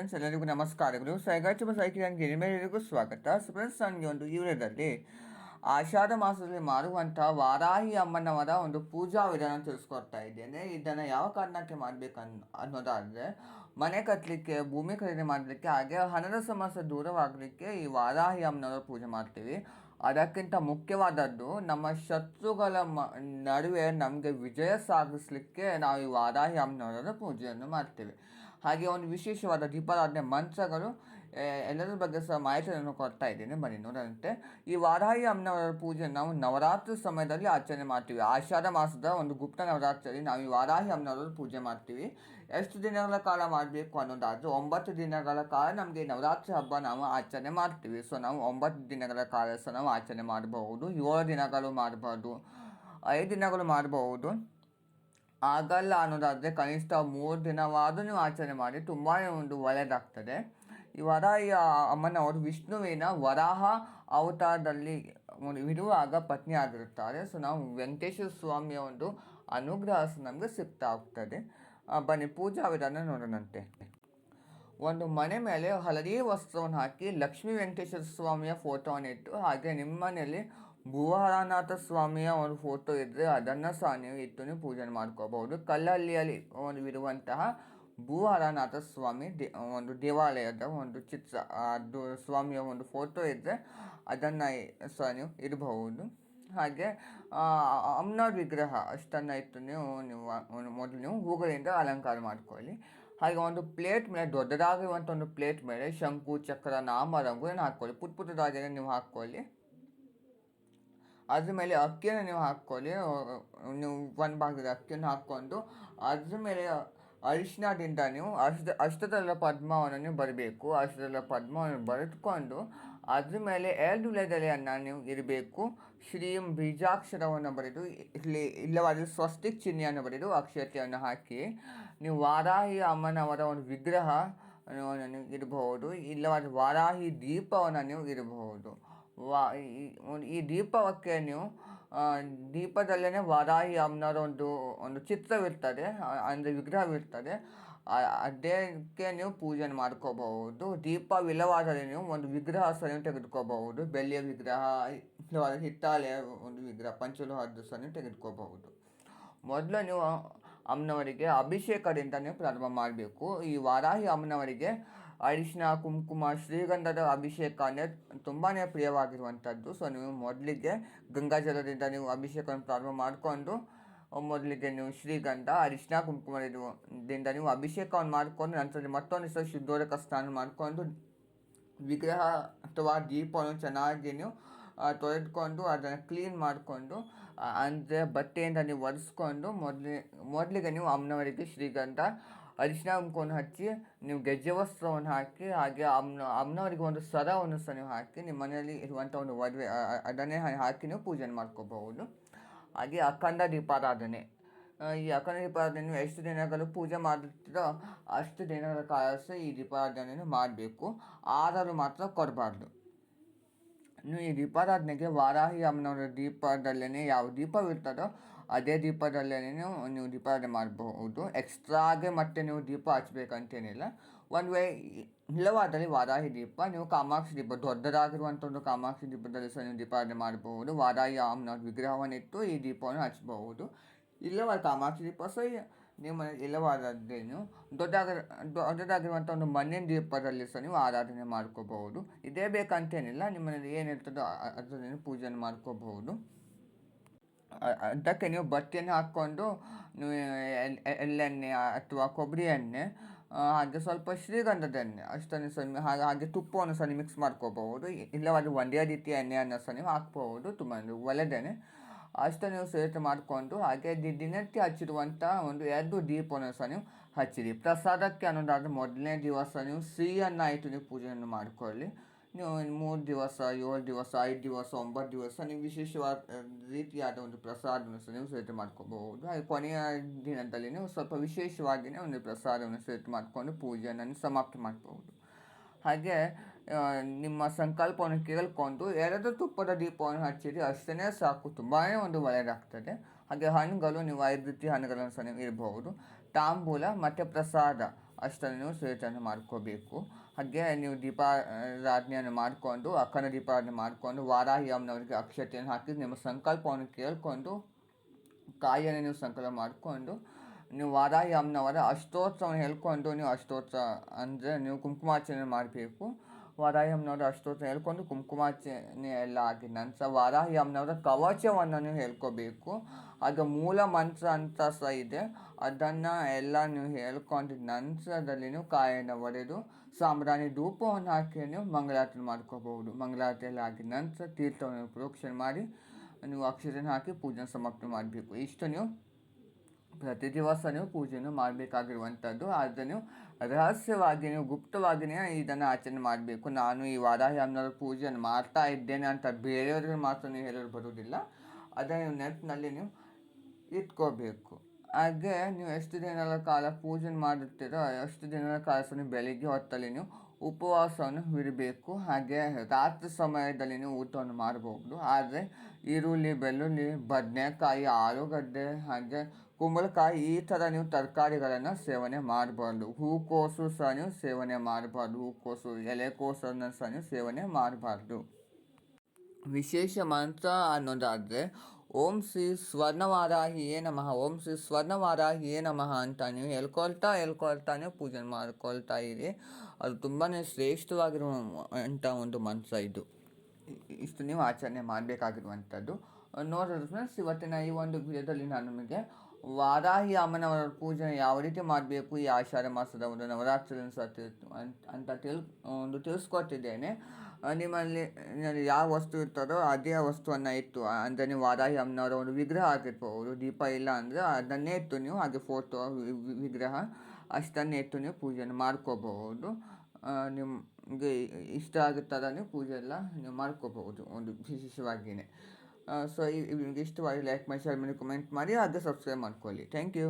Friends ಎಲ್ಲರಿಗೂ ನಮಸ್ಕಾರಗಳು ಸೈಗಾಚು cycle ಗಿರಿಮೇರಿಗೂ ಸ್ವಾಗತ. ಫ್ರೆಂಡ್ಸ್ ನನಗೆ ಒಂದು ವಿಡಿಯೋದಲ್ಲಿ ಆಷಾಢ ಮಾಸದಲ್ಲಿ ಮಾರುವಂಥ ವಾರಾಹಿ ಅಮ್ಮನವರ ಒಂದು ಪೂಜಾ ವಿಧಾನ ತಿಳಿಸ್ಕೊಡ್ತಾ ಇದ್ದೇನೆ. ಇದನ್ನು ಯಾವ ಕಾರಣಕ್ಕೆ ಮಾಡಬೇಕನ್ ಅನ್ನೋದಾದರೆ, ಮನೆ ಕಟ್ಟಲಿಕ್ಕೆ ಭೂಮಿ ಖರೀದಿ ಮಾಡಲಿಕ್ಕೆ, ಹಾಗೆ ಹಣದ ಸಮಸ್ಯೆ ದೂರವಾಗಲಿಕ್ಕೆ ಈ ವಾರಾಹಿ ಅಮ್ಮನವರ ಪೂಜೆ ಮಾಡ್ತೀವಿ. ಅದಕ್ಕಿಂತ ಮುಖ್ಯವಾದದ್ದು, ನಮ್ಮ ಶತ್ರುಗಳ ಮ, ನಡುವೆ ನಮಗೆ ವಿಜಯ ಸಾಧಿಸಲಿಕ್ಕೆ ನಾವು ಈ ವಾರಾಹಿ ಅಮ್ಮನವರ ಪೂಜೆಯನ್ನು ಮಾಡ್ತೇವೆ. ಹಾಗೆ ಒಂದು ವಿಶೇಷವಾದ ದೀಪಾರಾಧನೆ ಮಂತ್ರಗಳು ಎಲ್ಲರ ಬಗ್ಗೆ ಸಹ ಮಾಹಿತಿಯನ್ನು ಕೊಡ್ತಾ ಇದ್ದೇನೆ. ಬನ್ನಿ ನೋಡಂತೆ ಈ ವಾರಾಹಿ ಅಮ್ಮನವರ ಪೂಜೆ ನಾವು ನವರಾತ್ರಿ ಸಮಯದಲ್ಲಿ ಆಚರಣೆ ಮಾಡ್ತೀವಿ. ಆಷಾಢ ಮಾಸದ ಒಂದು ಗುಪ್ತ ನವರಾತ್ರಿಯಲ್ಲಿ ನಾವು ಈ ವಾರಾಹಿ ಅಮ್ಮನವರ ಪೂಜೆ ಮಾಡ್ತೀವಿ. ಎಷ್ಟು ದಿನಗಳ ಕಾಲ ಮಾಡಬೇಕು ಅನ್ನೋದಾದ್ರೆ ಒಂಬತ್ತು ದಿನಗಳ ಕಾಲ ನಮಗೆ ನವರಾತ್ರಿ ಹಬ್ಬ ನಾವು ಆಚರಣೆ ಮಾಡ್ತೀವಿ. ಸೊ, ನಾವು ಒಂಬತ್ತು ದಿನಗಳ ಕಾಲ ಸಹ ನಾವು ಆಚರಣೆ ಮಾಡಬಹುದು. ಏಳು ದಿನಗಳು ಮಾಡಬಹುದು. ಐದು ದಿನಗಳು ಮಾಡಬಹುದು. ಆಗಲ್ಲ ಅನ್ನೋದಾದರೆ ಕನಿಷ್ಠ ಮೂರು ದಿನವಾದರೂ ನೀವು ಆಚರಣೆ ಮಾಡಿ ತುಂಬಾ ಒಂದು ಒಳ್ಳೆಯದಾಗ್ತದೆ ಈ ವರಾಹಿ ಅಮ್ಮನವರು ವಿಷ್ಣುವಿನ ವರಾಹ ಅವತಾರದಲ್ಲಿ ಇರುವಾಗ ಪತ್ನಿ ಆಗಿರುತ್ತಾರೆ. ಸೊ ನಾವು ವೆಂಕಟೇಶ್ವರ ಸ್ವಾಮಿಯ ಒಂದು ಅನುಗ್ರಹ ನಮಗೆ ಸಿಗ್ತಾ ಹೋಗ್ತದೆ. ಬನ್ನಿ, ಪೂಜಾ ವಿಧಾನ ನೋಡೋಣಂತೆ. ಒಂದು ಮನೆ ಮೇಲೆ ಹಳದಿ ವಸ್ತ್ರವನ್ನು ಹಾಕಿ ಲಕ್ಷ್ಮೀ ವೆಂಕಟೇಶ್ವರ ಸ್ವಾಮಿಯ ಫೋಟೋವನ್ನು ಇಟ್ಟು, ಹಾಗೆ ನಿಮ್ಮ ಮನೆಯಲ್ಲಿ ಭೂಹರನಾಥ ಸ್ವಾಮಿಯ ಒಂದು ಫೋಟೋ ಇದ್ದರೆ ಅದನ್ನು ಸಹ ನೀವು ಇಟ್ಟು ಪೂಜೆ ಮಾಡ್ಕೋಬಹುದು. ಕಲ್ಲಲ್ಲಿಯಲ್ಲಿ ಒಂದು ಇರುವಂತಹ ಭೂಹರನಾಥ ಸ್ವಾಮಿ ದೇ, ಒಂದು ದೇವಾಲಯದ ಒಂದು ಚಿತ್ರ ಅದು ಸ್ವಾಮಿಯ ಒಂದು ಫೋಟೋ ಇದ್ದರೆ ಅದನ್ನು ಸಹ ನೀವು ಇಡಬಹುದು. ಹಾಗೆ ಅಮ್ಮನ ವಿಗ್ರಹ ಅಷ್ಟನ್ನು ಇಟ್ಟು ನೀವು ನೀವು ಮೊದಲು ನೀವು ಹೂಗಳಿಂದ ಅಲಂಕಾರ ಮಾಡ್ಕೊಳ್ಳಿ. ಹಾಗೆ ಒಂದು ಪ್ಲೇಟ್ ಮೇಲೆ ದೊಡ್ಡದಾಗಿರುವಂಥ ಒಂದು ಪ್ಲೇಟ್ ಮೇಲೆ ಶಂಕು, ಚಕ್ರ, ನಾಮ ರಂಗುಯನ್ನು ಹಾಕ್ಕೊಳ್ಳಿ. ಪುಟ್ಟ ಪುಟ್ಟದಾಗಿ ನೀವು ಹಾಕ್ಕೊಳ್ಳಿ. ಅದ್ರ ಮೇಲೆ ಅಕ್ಕಿಯನ್ನು ನೀವು ಹಾಕ್ಕೊಳ್ಳಿ. ನೀವು ಒಂದು ಭಾಗದ ಅಕ್ಕಿಯನ್ನು ಹಾಕ್ಕೊಂಡು ಅದ್ರ ಮೇಲೆ ಅರಿಶಿನದಿಂದ ನೀವು ಅಷ್ಟ ಅಷ್ಟದಲ್ಲ ಪದ್ಮವನ್ನು ನೀವು ಬರಬೇಕು. ಅಷ್ಟದಲ್ಲ ಪದ್ಮವನ್ನು ಬರೆದುಕೊಂಡು ಅದ್ರ ಮೇಲೆ ಎರಡು ವಿಳೆದೆಲೆಯನ್ನು ನೀವು ಇರಬೇಕು. ಶ್ರೀಂ ಬೀಜಾಕ್ಷರವನ್ನು ಬರೆದು, ಇಲ್ಲಿ ಇಲ್ಲವಾದರೆ ಸ್ವಸ್ತಿಕ್ ಚಿಹ್ನೆಯನ್ನು ಬರೆದು ಅಕ್ಷತೆಯನ್ನು ಹಾಕಿ ನೀವು ವಾರಾಹಿ ಅಮ್ಮನವರ ಒಂದು ವಿಗ್ರಹ ನೀವು ಇರಬಹುದು. ಇಲ್ಲವಾದ ವಾರಾಹಿ ದೀಪವನ್ನು ನೀವು ಇರಬಹುದು. ವಾ, ಈ- ದೀಪಕ್ಕೆ ನೀವು ದೀಪದಲ್ಲೇ ವಾರಾಹಿ ಅಮ್ಮನವರ ಒಂದು ಒಂದು ಚಿತ್ರವಿರ್ತದೆ ಅಂದರೆ ವಿಗ್ರಹವಿರ್ತದೆ. ಅದಕ್ಕೆ ನೀವು ಪೂಜೆ ಮಾಡ್ಕೋಬಹುದು. ದೀಪವಿಲ್ಲವಾದರೆ ನೀವು ಒಂದು ವಿಗ್ರಹ ಸಹ ತೆಗೆದುಕೋಬಹುದು. ಬೆಳ್ಳಿಯ ವಿಗ್ರಹ ಹಿತ್ತಾಳೆ ಒಂದು ವಿಗ್ರಹ ಪಂಚಲೋಹದ್ದು ಸಹ ತೆಗೆದುಕೋಬಹುದು. ಮೊದಲು ನೀವು ಅಮ್ಮನವರಿಗೆ ಅಭಿಷೇಕದಿಂದ ನೀವು ಪ್ರಾರಂಭ ಮಾಡಬೇಕು. ಈ ವಾರಾಹಿ ಅಮ್ಮನವರಿಗೆ ಅರಿಶಿನ, ಕುಂಕುಮ, ಶ್ರೀಗಂಧದ ಅಭಿಷೇಕ ಅಂದರೆ ತುಂಬಾ ಪ್ರಿಯವಾಗಿರುವಂಥದ್ದು. ಸೊ ನೀವು ಮೊದಲಿಗೆ ಗಂಗಾಜಲದಿಂದ ನೀವು ಅಭಿಷೇಕವನ್ನು ಪ್ರಾರಂಭ ಮಾಡಿಕೊಂಡು, ಮೊದಲಿಗೆ ನೀವು ಶ್ರೀಗಂಧ, ಅರಿಶಿನ, ಕುಂಕುಮದಿಂದ ನೀವು ಅಭಿಷೇಕವನ್ನು ಮಾಡಿಕೊಂಡು, ನಂತರ ಮತ್ತೊಂದು ಸಹ ಶುದ್ಧೋದಕ ಸ್ನಾನ ಮಾಡಿಕೊಂಡು, ವಿಗ್ರಹ ಅಥವಾ ದೀಪವನ್ನು ಚೆನ್ನಾಗಿ ನೀವು ತೊಳೆದುಕೊಂಡು, ಅದನ್ನು ಕ್ಲೀನ್ ಮಾಡಿಕೊಂಡು ಅಂದರೆ ಬಟ್ಟೆಯಿಂದ ನೀವು ಒರೆಸ್ಕೊಂಡು ಮೊದಲೇ, ಮೊದಲಿಗೆ ನೀವು ಅಮ್ಮನವರಿಗೆ ಶ್ರೀಗಂಧ ಅರಿಶಿನ ಕುಂಕುಮವನ್ನು ಹಚ್ಚಿ ನೀವು ಗೆಜ್ಜೆ ವಸ್ತ್ರವನ್ನು ಹಾಕಿ ಹಾಗೆ ಅಮ್ಮನ ಅಮ್ಮನವರಿಗೆ ಒಂದು ಸರವನ್ನು ಸಹ ನೀವು ಹಾಕಿ ನಿಮ್ಮ ಮನೆಯಲ್ಲಿ ಇರುವಂಥ ಒಂದು ಆ, ಅದನ್ನೇ ಹಾಕಿ ನೀವು ಪೂಜೆ ಮಾಡ್ಕೋಬಹುದು. ಹಾಗೆ ಅಖಂಡ ದೀಪಾರಾಧನೆ. ಈ ಅಖಂಡ ದೀಪಾರಾಧನೆ ನೀವು ಎಷ್ಟು ದಿನಗಳು ಪೂಜೆ ಮಾಡುತ್ತೀರೋ ಅಷ್ಟು ದಿನಗಳ ಕಾಲ ಸಹ ಈ ದೀಪಾರಾಧನೆಯನ್ನು ಮಾಡಬೇಕು. ಆದರೂ ಮಾತ್ರ ಕೊಡಬಾರ್ದು. ನೀವು ಈ ದೀಪಾರಾಧನೆಗೆ ವಾರಾಹಿ ಅಮ್ಮನವರ ದೀಪದಲ್ಲೇ ಯಾವ ದೀಪವಿರ್ತದೋ ಅದೇ ದೀಪದಲ್ಲೇ ನೀವು ದೀಪಾರಾಧನೆ ಮಾಡಬಹುದು. ಎಕ್ಸ್ಟ್ರಾಗೆ ಮತ್ತೆ ನೀವು ದೀಪ ಹಚ್ಬೇಕಂತೇನಿಲ್ಲ. ಒಂದು ವೇ ಇಲ್ಲವಾದಲ್ಲಿ ವಾರಾಹಿ ದೀಪ, ನೀವು ಕಾಮಾಕ್ಷಿ ದೀಪ ದೊಡ್ಡದಾಗಿರುವಂಥ ಒಂದು ಕಾಮಾಕ್ಷಿ ದೀಪದಲ್ಲಿ ಸಹ ನೀವು ದೀಪಾರಾಧನೆ ಮಾಡಬಹುದು. ವಾರಾಹಿ ಆಮ್ನ ವಿಗ್ರಹವನ್ನಿಟ್ಟು ಈ ದೀಪವನ್ನು ಹಚ್ಚಬಹುದು ಇಲ್ಲವಾದ ಕಾಮಾಕ್ಷಿ ದೀಪ ಸಹ ನಿಮ್ಮ ಇಲ್ಲವಾದದ್ದೇನು ದೊಡ್ಡಾಗ ದೊಡ್ಡದಾಗಿರುವಂಥ ಒಂದು ಮಣ್ಣಿನ ದೀಪದಲ್ಲಿ ಸಹ ನೀವು ಆರಾಧನೆ ಮಾಡ್ಕೋಬಹುದು. ಇದೇ ಬೇಕಂತೇನಿಲ್ಲ ನಿಮ್ಮನೇಲಿ ಏನಿರ್ತದೋ ಅ- ಅದರಲ್ಲಿ ನೀವು ಪೂಜೆಯನ್ನು ಮಾಡ್ಕೋಬಹುದು. ಅದಕ್ಕೆ ನೀವು ಬತ್ತಿಯನ್ನು ಹಾಕ್ಕೊಂಡು ನೀವು ಎಳ್ಳೆಣ್ಣೆ ಅಥವಾ ಕೊಬ್ಬರಿ ಎಣ್ಣೆ ಹಾಗೆ ಸ್ವಲ್ಪ ಶ್ರೀಗಂಧದ ಎಣ್ಣೆ, ಅಷ್ಟನ್ನು ಸಹ ಹಾಗೆ ಹಾಗೆ ತುಪ್ಪವನ್ನು ಸಹ ಮಿಕ್ಸ್ ಮಾಡ್ಕೋಬಹುದು. ಇಲ್ಲವಾದರೆ ಒಂದೇ ರೀತಿಯ ಎಣ್ಣೆಯನ್ನು ಸಹ ನೀವು ಹಾಕ್ಬಹುದು, ತುಂಬ ಒಂದು ಅಷ್ಟನ್ನು ಸೇರಿಸಿ ಮಾಡಿಕೊಂಡು ಹಾಗೆ ದಿನನಿತ್ಯ ಹಚ್ಚಿರುವಂಥ ಒಂದು ಎರಡು ದೀಪವನ್ನು ಸಹ ನೀವು ಹಚ್ಚಿರಿ. ಪ್ರಸಾದಕ್ಕೆ ಅನ್ನೋದಾದ್ರೆ ಮೊದಲನೇ ದಿವಸ ನೀವು ಸಿಹಿಯನ್ನು ಆಯಿತು ನೀವು ಪೂಜೆಯನ್ನು ಮಾಡಿಕೊಳ್ಳಿ. ಮೂರು ದಿವಸ, ಏಳು ದಿವಸ, ಐದು ದಿವಸ, ಒಂಬತ್ತು ದಿವಸ ನೀವು ವಿಶೇಷವಾದ ರೀತಿಯಾದ ಒಂದು ಪ್ರಸಾದವನ್ನು ಸಹ ನೀವು ಸೇರ್ತು ಮಾಡ್ಕೋಬಹುದು. ಹಾಗೆ ಕೊನೆಯ ದಿನದಲ್ಲಿ ನೀವು ಸ್ವಲ್ಪ ವಿಶೇಷವಾಗಿಯೇ ಒಂದು ಪ್ರಸಾದವನ್ನು ಸೇರ್ತು ಮಾಡಿಕೊಂಡು ಪೂಜೆಯನ್ನು ಸಮಾಪ್ತಿ ಮಾಡಬಹುದು. ಹಾಗೆ ನಿಮ್ಮ ಸಂಕಲ್ಪವನ್ನು ಕೇಳ್ಕೊಂಡು ಎರಡು ತುಪ್ಪದ ದೀಪವನ್ನು ಹಚ್ಚಿರಿ. ಅಷ್ಟೇ ಸಾಕು. ತುಂಬಾ ಒಂದು ಒಳ್ಳೆಯದಾಗ್ತದೆ ಹಾಗೆ ಹಣ್ಣುಗಳು, ನೀವು ಐದು ರೀತಿ ಹಣ್ಣುಗಳನ್ನು ಸಹ ನೀವು ಇರಬಹುದು ತಾಂಬೂಲ, ಮತ್ತು ಪ್ರಸಾದ. ಅಷ್ಟನ್ನು ನೀವು ಸೇಚನೆ ಮಾಡ್ಕೋಬೇಕು ಹಾಗೆ ನೀವು ದೀಪಾರಾಧನೆಯನ್ನು ಮಾಡಿಕೊಂಡು ಅಕ್ಕನ ದೀಪಾರಾಧನೆ ಮಾಡಿಕೊಂಡು ವಾರಾಹಿ ಅಮ್ಮನವರಿಗೆ ಅಕ್ಷತೆಯನ್ನು ಹಾಕಿ, ನಿಮ್ಮ ಸಂಕಲ್ಪವನ್ನು ಕೇಳಿಕೊಂಡು, ಕಾಯಿಯನ್ನು ನೀವು ಸಂಕಲ್ಪ ಮಾಡಿಕೊಂಡು, ನೀವು ವಾರಾಹಿ ಅಮ್ಮನವರ ಅಷ್ಟೋತ್ಸವವನ್ನು ಹೇಳ್ಕೊಂಡು, ನೀವು ಅಷ್ಟೋತ್ಸವ ಅಂದರೆ ನೀವು ಕುಂಕುಮಾರ್ಚನೆ ಮಾಡಬೇಕು. ವಾರಾಹಿ ಅಷ್ಟೋತ್ರ ಹೇಳ್ಕೊಂಡು ಕುಂಕುಮಾರ್ಚನೆ ಎಲ್ಲ ಆಗಿದ ನಂತರ ವಾರಾಹಿ ಅಮ್ಮನವರ ಕವಚವನ್ನು ಹೇಳ್ಕೋಬೇಕು ಆಗ ಮೂಲ ಮಂತ್ರ ಅಂತ ಸಹ ಇದೆ ಅದನ್ನು ಎಲ್ಲ ನೀವು ಹೇಳ್ಕೊಂಡಿದ್ದ ನಂತರದಲ್ಲಿ ಕಾಯನ್ನು ಒಡೆದು ಸಾಂಬ್ರಾಣಿ ಧೂಪವನ್ನು ಹಾಕಿ ನೀವು ಮಂಗಳಾರತಿ ಮಾಡ್ಕೋಬಹುದು ಮಂಗಳಾರತಿ ಎಲ್ಲ ಆಗಿದ ನಂತರ ತೀರ್ಥವನ್ನು ಪ್ರೋಕ್ಷಣೆ ಮಾಡಿ ನೀವು ಅಕ್ಷರನ ಹಾಕಿ ಪೂಜೆ ಸಮಾಪ್ತಿ ಮಾಡಬೇಕು ಇಷ್ಟು ನೀವು ಪ್ರತಿ ದಿವಸ ನೀವು ಪೂಜೆಯನ್ನು ಮಾಡಬೇಕಾಗಿರುವಂಥದ್ದು. ಅದನ್ನು ರಹಸ್ಯವಾಗಿ ನೀವು ಗುಪ್ತವಾಗಿಯೇ ಇದನ್ನು ಆಚರಣೆ ಮಾಡಬೇಕು. ನಾನು ಈ ವಾರಾಹಿ ಅಮ್ಮನವರ ಪೂಜೆಯನ್ನು ಮಾಡ್ತಾ ಇದ್ದೇನೆ ಅಂತ ಬೇರೆಯವ್ರಿಗೆ ಮಾತ್ರ ನೀವು ಹೇಳಲು ಬರುವುದಿಲ್ಲ. ಅದನ್ನು ನೀವು ನೆನಪಿನಲ್ಲಿ ನೀವು ಇಟ್ಕೋಬೇಕು. ಹಾಗೆ ನೀವು ಎಷ್ಟು ದಿನಗಳ ಕಾಲ ಪೂಜೆ ಮಾಡುತ್ತೀರೋ ಎಷ್ಟು ದಿನಗಳ ಕಾಲ ಸಹ ನೀವು ಬೆಳಿಗ್ಗೆ ಹೊತ್ತಲ್ಲಿ ನೀವು ಉಪವಾಸವನ್ನು ಇರಬೇಕು ಹಾಗೆ ರಾತ್ರಿ ಸಮಯದಲ್ಲಿ ನೀವು ಊಟವನ್ನು ಮಾಡಬಹುದು. ಆದರೆ ಈರುಳ್ಳಿ, ಬೆಳ್ಳುಳ್ಳಿ, ಬದನೆಕಾಯಿ, ಆಲೂಗಡ್ಡೆ, ಹಾಗೆ ಕುಂಬಳಕಾಯಿ, ಈ ಥರ ನೀವು ತರಕಾರಿಗಳನ್ನು ಸೇವನೆ ಮಾಡಬಾರ್ದು. ಹೂಕೋಸು ಸಹ ನೀವು ಸೇವನೆ ಮಾಡಬಾರ್ದು. ಹೂಕೋಸು, ಎಲೆಕೋಸನ್ನು ಸಹ ನೀವು ಸೇವನೆ ಮಾಡಬಾರ್ದು. ವಿಶೇಷ ಮಂತ್ರ ಅನ್ನೋದಾದರೆ ಓಂ ಶ್ರೀ ಸ್ವರ್ಣವಾರಾಹಿಯೇ ನಮಃ. ಓಂ ಶ್ರೀ ಸ್ವರ್ಣವಾರಾಹಿಯೇ ನಮಃ ಅಂತ ನೀವು ಹೇಳ್ಕೊಳ್ತಾ ಹೇಳ್ಕೊಳ್ತಾ ನೀವು ಪೂಜೆ ಮಾಡ್ಕೊಳ್ತಾ ಇರಿ. ಅದು ತುಂಬಾ ಶ್ರೇಷ್ಠವಾಗಿರುವಂಥ ಒಂದು ಮಂತ್ರ ಇದು. ಇಷ್ಟು ನೀವು ಆಚರಣೆ ಮಾಡಬೇಕಾಗಿರುವಂಥದ್ದು. ಫ್ರೆಂಡ್ಸ್ ಇವತ್ತಿನ ಈ ಒಂದು ವಿಡಿಯೋದಲ್ಲಿ ನಾನು ನಿಮಗೆ ವಾರಾಹಿ ಅಮ್ಮನವರ ಪೂಜೆ ಯಾವ ರೀತಿ ಮಾಡಬೇಕು? ಈ ಆಷಾಢ ಮಾಸದ ಒಂದು ನವರಾತ್ರಿ ಅಂತ ತಿಳ್, ಒಂದು ತಿಳಿಸ್ಕೊಟ್ಟಿದ್ದೇನೆ. ನಿಮ್ಮಲ್ಲಿ ಯಾವ ವಸ್ತು ಇರ್ತದೋ ಅದೇ ವಸ್ತುವನ್ನು ಇತ್ತು ಅಂದರೆ ನೀವು ವಾರಾಹಿ ಅಮ್ಮನವರ ಒಂದು ವಿಗ್ರಹ ಆಗಿರ್ಬೋದು ದೀಪ ಇಲ್ಲ ಅಂದರೆ ಅದನ್ನೇ ಇತ್ತು ನೀವು ಹಾಗೆ ಫೋಟೋ ವಿಗ್ರಹ ಅಷ್ಟನ್ನೇ ಇತ್ತು ನೀವು ಪೂಜೆಯನ್ನು ಮಾಡ್ಕೋಬಹುದು. ನಿಮಗೆ ಇಷ್ಟ ಆಗುತ್ತದ ನೀವು ಪೂಜೆ ಎಲ್ಲ ನೀವು ಮಾಡ್ಕೋಬಹುದು ಒಂದು ವಿಶೇಷವಾಗಿಯೇ ಸೊ ನಿಮಗೆ ಇಷ್ಟವಾಗಿ ಲೈಕ್ ಮೈ ಶೇರ್ ಮೇಲೆ ಕಮೆಂಟ್ ಮಾಡಿ ಹಾಗೆ ಸಬ್ಸ್ಕ್ರೈಬ್ ಮಾಡ್ಕೊಳ್ಳಿ ಥ್ಯಾಂಕ್ ಯು